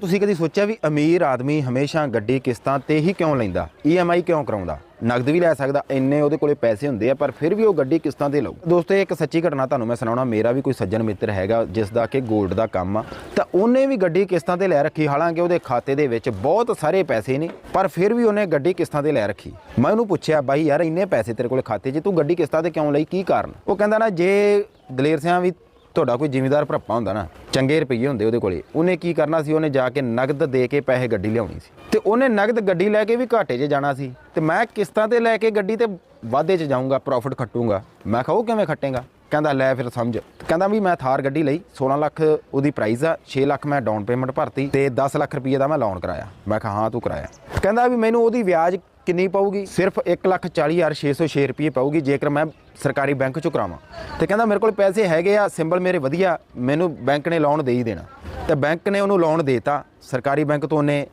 ਤੁਸੀਂ ਕਦੀ ਸੋਚਿਆ ਵੀ ਅਮੀਰ ਆਦਮੀ ਹਮੇਸ਼ਾ ਗੱਡੀ ਕਿਸ਼ਤਾਂ ਤੇ ਹੀ ਕਿਉਂ ਲੈਂਦਾ? ਈਐਮਆਈ ਕਿਉਂ ਕਰਾਉਂਦਾ? ਨਗਦ ਵੀ ਲੈ ਸਕਦਾ, ਇੰਨੇ ਉਹਦੇ ਕੋਲੇ ਪੈਸੇ ਹੁੰਦੇ ਆ, ਪਰ ਫਿਰ ਵੀ ਉਹ ਗੱਡੀ ਕਿਸ਼ਤਾਂ ਤੇ ਲਊ। ਦੋਸਤੋ ਇੱਕ ਸੱਚੀ ਘਟਨਾ ਤੁਹਾਨੂੰ ਮੈਂ ਸੁਣਾਉਣਾ, ਮੇਰਾ ਵੀ ਕੋਈ ਸੱਜਣ ਮਿੱਤਰ ਹੈਗਾ ਜਿਸ ਦਾ ਕਿ 골ਡ ਦਾ ਕੰਮ ਆ। ਤਾਂ ਉਹਨੇ ਵੀ ਗੱਡੀ ਕਿਸ਼ਤਾਂ ਤੇ ਲੈ ਰੱਖੀ, ਹਾਲਾਂਕਿ ਉਹਦੇ ਖਾਤੇ ਦੇ ਵਿੱਚ ਬਹੁਤ ਸਾਰੇ ਪੈਸੇ ਨੇ, ਪਰ ਫਿਰ ਵੀ ਉਹਨੇ ਗੱਡੀ ਕਿਸ਼ਤਾਂ ਤੇ ਲੈ ਰੱਖੀ। ਮੈਂ ਉਹਨੂੰ ਪੁੱਛਿਆ, ਬਾਈ ਯਾਰ, ਇੰਨੇ ਪੈਸੇ ਤੇਰੇ ਕੋਲੇ ਖਾਤੇ 'ਚ, ਤੂੰ ਗੱਡੀ ਕਿਸ਼ਤਾਂ ਤੇ ਕਿਉਂ ਲਈ? ਕੀ ਕਾਰਨ? ਉਹ ਕਹਿੰਦਾ ਨਾ, ਜੇ ਦਲੇਰ ਸਿਆਂ ਵੀ ਤੁਹਾਡਾ ਕੋਈ ਜ਼ਿਮੀਦਾਰ ਭਰਪਾ ਹੁੰਦਾ ਨਾ, ਚੰਗੇ ਰੁਪਈਏ ਹੁੰਦੇ ਉਹਦੇ ਕੋਲੇ, ਉਹਨੇ ਕੀ ਕਰਨਾ ਸੀ? ਉਹਨੇ ਜਾ ਕੇ ਨਗਦ ਦੇ ਕੇ ਪੈਸੇ ਗੱਡੀ ਲਿਆਉਣੀ ਸੀ। ਤੇ ਉਹਨੇ ਨਗਦ ਗੱਡੀ ਲੈ ਕੇ ਵੀ ਘਾਟੇ 'ਚ ਜਾਣਾ ਸੀ। ਤੇ ਮੈਂ ਕਿਸ਼ਤਾਂ ਤੇ ਲੈ ਕੇ ਗੱਡੀ ਤੇ ਵਾਧੇ 'ਚ ਜਾਊਂਗਾ ਪ੍ਰੋਫਿਟ ਖੱਟੂੰਗਾ। ਮੈਂ ਕਿਹਾ, ਉਹ ਕਿਵੇਂ ਖੱਟੇਗਾ? ਕਹਿੰਦਾ, ਲੈ ਫਿਰ ਸਮਝ। ਕਹਿੰਦਾ ਵੀ ਮੈਂ ਥਾਰ ਗੱਡੀ ਲਈ 16 ਲੱਖ ਉਹਦੀ ਪ੍ਰਾਈਸ ਆ 6 ਲੱਖ ਮੈਂ ਡਾਊਨ ਪੇਮੈਂਟ ਭਰਤੀ ਤੇ 10 ਲੱਖ ਰੁਪਏ ਦਾ ਮੈਂ ਲੋਨ ਕਰਾਇਆ। ਮੈਂ ਕਿਹਾ, ਹਾਂ, ਤੂੰ ਕਰਾਇਆ। ਕਹਿੰਦਾ ਵੀ ਮੈਨੂੰ ਉਹਦੀ ਵਿਆਜ ਕਿੰਨੀ ਪਊਗੀ? ਸਿਰਫ 140606 ਰੁਪਏ ਪਊਗੀ, ਜੇਕਰ ਮੈਂ ਸਰਕਾਰੀ ਬੈਂਕ ਚੋਂ ਕਰਾਵਾਂ। ਤੇ ਕਹਿੰਦਾ, ਮੇਰੇ ਕੋਲ ਪੈਸੇ ਹੈਗੇ ਆ, ਸਿੰਬਲ ਮੇਰੇ ਵਧੀਆ, ਮੈਨੂੰ ਬੈਂਕ ਨੇ ਲੋਨ ਦੇ ਹੀ ਦੇਣਾ। ਤੇ ਬੈਂਕ ਨੇ ਉਹਨੂੰ ਲੋਨ ਦੇਤਾ। ਸਰਕਾਰੀ ਬੈਂਕ ਤੋਂ ਉਹਨੇ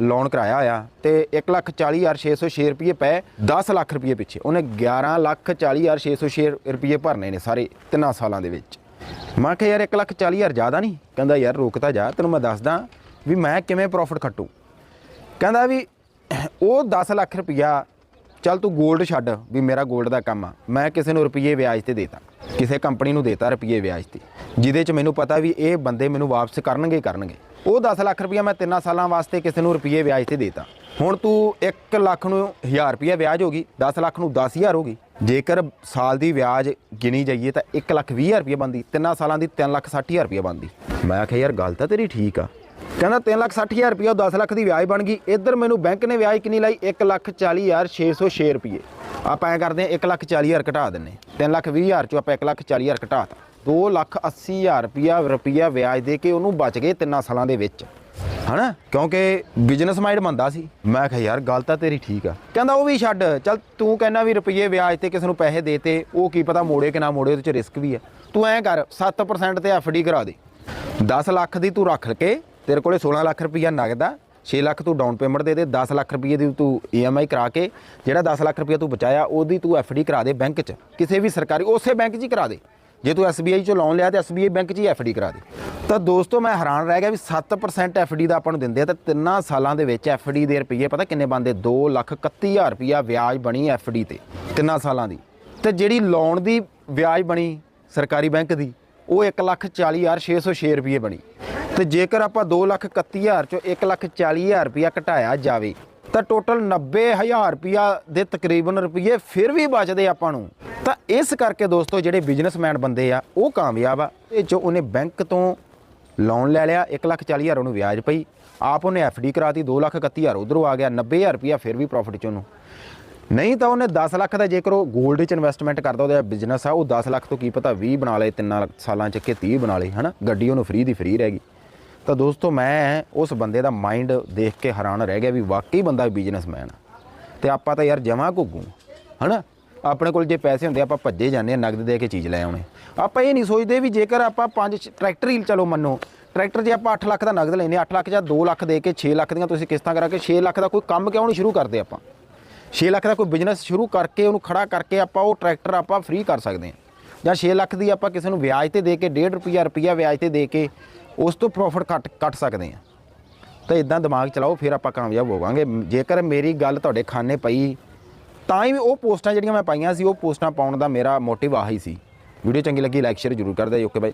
ਲੋਨ ਕਰਾਇਆ ਆ ਤੇ 140606 ਰੁਪਏ ਪਏ 10 ਲੱਖ ਰੁਪਏ ਪਿੱਛੇ। ਉਹਨੇ 1140606 ਰੁਪਏ ਭਰਨੇ ਨੇ ਸਾਰੇ ਤਿੰਨਾਂ ਸਾਲਾਂ ਦੇ ਵਿੱਚ। ਮੈਂ ਕਿਹਾ, ਯਾਰ 140000 ਜ਼ਿਆਦਾ ਨਹੀਂ? ਕਹਿੰਦਾ, ਯਾਰ, ਰੋਕ ਤਾਂ ਜਾ, ਤੈਨੂੰ ਮੈਂ ਦੱਸਦਾ ਵੀ ਮੈਂ ਕਿਵੇਂ ਪ੍ਰੋਫਿਟ ਖੱਟੂ? ਕਹਿੰਦਾ ਵੀ ਉਹ 10 ਲੱਖ ਰੁਪਇਆ, ਚੱਲ ਤੂੰ 골ਡ ਛੱਡ ਵੀ ਮੇਰਾ 골ਡ ਦਾ ਕੰਮ ਆ। ਮੈਂ ਕਿਸੇ ਨੂੰ ਰੁਪਏ ਵਿਆਜ ਤੇ ਦੇਤਾ। ਕਿਸੇ ਕੰਪਨੀ ਨੂੰ ਦੇਤਾ ਰੁਪਏ ਵਿਆਜ ਤੇ। ਜਿਹਦੇ ਚ ਮੈਨੂੰ ਪਤਾ ਵੀ ਇਹ ਬੰਦੇ ਮੈਨੂੰ ਵਾਪਸ ਕਰਨਗੇ ਕਰਨਗੇ। ਉਹ 10 ਲੱਖ ਰੁਪਇਆ ਮੈਂ ਤਿੰਨਾਂ ਸਾਲਾਂ ਵਾਸਤੇ ਕਿਸੇ ਨੂੰ ਰੁਪਏ ਵਿਆਜ ਤੇ ਦੇਤਾ। ਹੁਣ ਤੂੰ 1 ਲੱਖ ਨੂੰ 1000 ਰੁਪਇਆ ਵਿਆਜ ਹੋ ਗਈ 10 ਲੱਖ ਨੂੰ 10000 ਹੋ ਗਈ। ਜੇਕਰ ਸਾਲ ਦੀ ਵਿਆਜ ਗਿਣੀ ਜਾਈਏ ਤਾਂ 1 ਲੱਖ 20000 ਰੁਪਇਆ ਬਣਦੀ। ਤਿੰਨਾਂ ਸਾਲਾਂ ਦੀ 3 ਲੱਖ 60000 ਰੁਪਇਆ ਬਣਦੀ। ਮੈਂ ਆਖਿਆ ਯਾਰ, ਗੱਲ ਤਾਂ ਤੇਰੀ ਠੀਕ ਆ। ਕਹਿੰਦਾ 3 ਲੱਖ 60000 ਰੁਪਇਆ 10 ਲੱਖ ਦੀ ਵਿਆਜ ਬਣ ਗਈ। ਇੱਧਰ ਮੈਨੂੰ ਬੈਂਕ ਨੇ ਵਿਆਜ ਕਿੰਨੀ ਲਾਈ? 1 ਲੱਖ 40606 ਰੁਪਏ। ਆਪਾਂ ਐ ਕਰਦੇ ਆ 1 ਲੱਖ 40000 ਘਟਾ ਦਿੰਨੇ 3 ਲੱਖ 20000 ਚੋਂ ਆਪਾਂ 1 ਲੱਖ 40000 ਘਟਾਤਾ 2 ਲੱਖ 80000 ਰੁਪਇਆ ਰੁਪਇਆ ਵਿਆਜ ਦੇ ਕੇ ਉਹਨੂੰ ਬਚ ਗਏ ਤਿੰਨਾਂ ਸਾਲਾਂ ਦੇ ਵਿੱਚ। ਹਨਾ? ਕਿਉਂਕਿ ਬਿਜ਼ਨਸ ਮਾਈਂਡ ਬੰਦਾ ਸੀ। ਮੈਂ ਕਿਹਾ, ਯਾਰ, ਗੱਲ ਤਾਂ ਤੇਰੀ ਠੀਕ ਆ। ਕਹਿੰਦਾ, ਉਹ ਵੀ ਛੱਡ। ਚੱਲ ਤੂੰ ਕਹਿੰਦਾ ਵੀ ਰੁਪਏ ਵਿਆਜ ਤੇ ਕਿਸੇ ਨੂੰ ਪੈਸੇ ਦੇਤੇ ਉਹ ਕੀ ਪਤਾ ਮੋੜੇ ਕਿ ਨਾ ਮੋੜੇ, ਉਹਦੇ ਚ ਰਿਸਕ ਵੀ ਆ। ਤੂੰ ਐਂ ਕਰ 7% ਤੇ ਐਫਡੀ ਕਰਾ ਦੇ। 10 ਲੱਖ ਦੀ ਤੂੰ ਰੱਖ ਕੇ ਤੇਰੇ ਕੋਲੇ 16 ਲੱਖ ਰੁਪਈਆ ਨਗਦ ਆ 6 ਲੱਖ ਤੂੰ ਡਾਊਨ ਪੇਮੈਂਟ ਦੇ ਦੇ 10 ਲੱਖ ਰੁਪਏ ਦੀ ਤੂੰ ਈਐਮਆਈ ਕਰਾ ਕੇ, ਜਿਹੜਾ 10 ਲੱਖ ਰੁਪਏ ਤੂੰ ਬਚਾਇਆ, ਉਹਦੀ ਤੂੰ ਐਫਡੀ ਕਰਾ ਦੇ ਬੈਂਕ 'ਚ। ਕਿਸੇ ਵੀ ਸਰਕਾਰੀ, ਉਸੇ ਬੈਂਕ 'ਚ ਹੀ ਕਰਾ ਦੇ। ਜੇ ਤੂੰ ਐਸਬੀਆਈ 'ਚੋਂ ਲੋਨ ਲਿਆ ਤੇ ਐਸਬੀਆਈ ਬੈਂਕ 'ਚ ਹੀ ਐਫਡੀ ਕਰਾ ਦੇ। ਤਾਂ ਦੋਸਤੋ, ਮੈਂ ਹੈਰਾਨ ਰਹਿ ਗਿਆ ਵੀ 7% ਐਫਡੀ ਦਾ ਆਪਾਂ ਨੂੰ ਦਿੰਦੇ ਆ, ਤਾਂ ਤਿੰਨਾਂ ਸਾਲਾਂ ਦੇ ਵਿੱਚ ਐਫਡੀ ਦੇ ਰੁਪਏ ਪਤਾ ਕਿੰਨੇ ਬਣਦੇ? 2 ਲੱਖ 31000 ਰੁਪਿਆ ਵਿਆਜ ਬਣੀ ਐਫਡੀ ਤੇ, ਤਿੰਨਾਂ ਸਾਲਾਂ ਦੀ। ਤੇ ਜਿਹੜੀ ਲੋਨ ਦੀ ਵਿਆਜ ਬਣੀ ਸਰਕਾਰੀ ਬੈਂਕ ਦੀ, ਉਹ 140606 ਰੁਪਏ ਬਣੀ। ਤੇ ਜੇਕਰ ਆਪਾਂ 231000 ਚੋਂ 140000 ਰੁਪਇਆ ਘਟਾਇਆ ਜਾਵੇ, ਤਾਂ ਟੋਟਲ 90000 ਰੁਪਇਆ ਦੇ ਤਕਰੀਬਨ ਰੁਪਏ ਫਿਰ ਵੀ ਬਚਦੇ ਆਪਾਂ ਨੂੰ। ਤਾਂ ਇਸ ਕਰਕੇ ਦੋਸਤੋ, ਜਿਹੜੇ ਬਿਜ਼ਨਸਮੈਨ ਬੰਦੇ ਆ, ਉਹ ਕਾਮਯਾਬ ਆ। ਇਹ ਜੋ ਉਹਨੇ ਬੈਂਕ ਤੋਂ ਲੋਨ ਲੈ ਲਿਆ 140000 ਉਹਨੂੰ ਵਿਆਜ ਪਈ। ਆਪ ਉਹਨੇ ਐਫਡੀ ਕਰਾਤੀ 231000 ਉਧਰੋਂ ਆ ਗਿਆ 90000 ਰੁਪਇਆ ਫਿਰ ਵੀ ਪ੍ਰੋਫਿਟ ਚ ਉਹਨੂੰ। ਨਹੀਂ ਤਾਂ ਉਹਨੇ 10 ਲੱਖ ਦਾ ਜੇਕਰ ਉਹ 골ਡ 'ਚ ਇਨਵੈਸਟਮੈਂਟ ਕਰਦਾ, ਉਹਦਾ ਬਿਜ਼ਨਸ ਆ, ਉਹ 10 ਲੱਖ ਤੋਂ ਕੀ ਪਤਾ 20 ਬਣਾ ਲਏ, ਤਿੰਨਾਂ ਸਾਲਾਂ 'ਚ ਕਿ 30 ਬਣਾ ਲੇ ਹਨਾ? ਗੱਡੀ ਉਹਨੂੰ ਫ੍ਰੀ ਦੀ ਫ੍ਰੀ ਰਹਿ ਗਈ। ਤਾਂ ਦੋਸਤੋ ਮੈਂ ਉਸ ਬੰਦੇ ਦਾ ਮਾਈਂਡ ਦੇਖ ਕੇ ਹੈਰਾਨ ਰਹਿ ਗਿਆ ਵੀ ਵਾਕਈ ਬੰਦਾ ਬਿਜ਼ਨਸਮੈਨ ਆ। ਤੇ ਆਪਾਂ ਤਾਂ ਯਾਰ ਜਮਾ ਘੁੱਗੂ, ਹਨਾ? ਆਪਣੇ ਕੋਲ ਜੇ ਪੈਸੇ ਹੁੰਦੇ, ਆਪਾਂ ਭੱਜੇ ਜਾਂਦੇ ਆ ਨਗਦ ਦੇ ਕੇ ਚੀਜ਼ ਲੈ ਆਉਣੇ। ਆਪਾਂ ਇਹ ਨਹੀਂ ਸੋਚਦੇ ਵੀ ਜੇਕਰ ਆਪਾਂ ਪੰਜ ਟਰੈਕਟਰ ਹੀ ਚਲੋ ਮੰਨੋ। ਟਰੈਕਟਰ ਜੇ ਆਪਾਂ 8 ਲੱਖ ਦਾ ਨਗਦ ਲੈਨੇ 8 ਲੱਖ ਜਾਂ 2 ਲੱਖ ਦੇ ਕੇ 6 ਲੱਖ ਦੀਆਂ ਤੁਸੀਂ ਕਿਸ਼ਤਾਂ ਕਰਾ ਕੇ 6 ਲੱਖ ਦਾ ਕੋਈ ਕੰਮ ਕਿਉਂ ਨਹੀਂ ਸ਼ੁਰੂ ਕਰਦੇ ਆਪਾਂ? 6 ਲੱਖ ਦਾ ਕੋਈ ਬਿਜ਼ਨਸ ਸ਼ੁਰੂ ਕਰਕੇ, ਉਹਨੂੰ ਖੜਾ ਕਰਕੇ ਆਪਾਂ ਉਹ ਟਰੈਕਟਰ ਆਪਾਂ ਫ੍ਰੀ ਕਰ ਸਕਦੇ ਹਾਂ। ਜਾਂ 6 ਲੱਖ ਦੀ ਆਪਾਂ ਕਿਸੇ ਨੂੰ ਵਿਆਜ ਤੇ ਦੇ ਕੇ 1.5 ਰੁਪਿਆ ਰੁਪਿਆ ਵਿਆਜ ਤੇ ਦੇ ਕੇ ਉਸ ਤੋਂ ਪ੍ਰੋਫਿਟ ਕੱਟ ਕੱਟ ਸਕਦੇ ਹਾਂ। ਤਾਂ ਇਦਾਂ ਦਿਮਾਗ ਚਲਾਓ, ਫਿਰ ਆਪਾਂ ਕਾਮਯਾਬ ਹੋਵਾਂਗੇ। ਜੇਕਰ ਮੇਰੀ ਗੱਲ ਤੁਹਾਡੇ ਖਾਨੇ ਪਈ, ਤਾਂ ਹੀ ਉਹ ਪੋਸਟਾਂ ਜਿਹੜੀਆਂ ਮੈਂ ਪਾਈਆਂ ਸੀ, ਉਹ ਪੋਸਟਾਂ ਪਾਉਣ ਦਾ ਮੇਰਾ ਮੋਟਿਵ ਆਹੀ ਸੀ। ਵੀਡੀਓ ਚੰਗੀ ਲੱਗੀ ਲਾਈਕ ਸ਼ੇਅਰ ਜ਼ਰੂਰ ਕਰ ਦਿਓ। ਓਕੇ ਬਾਈ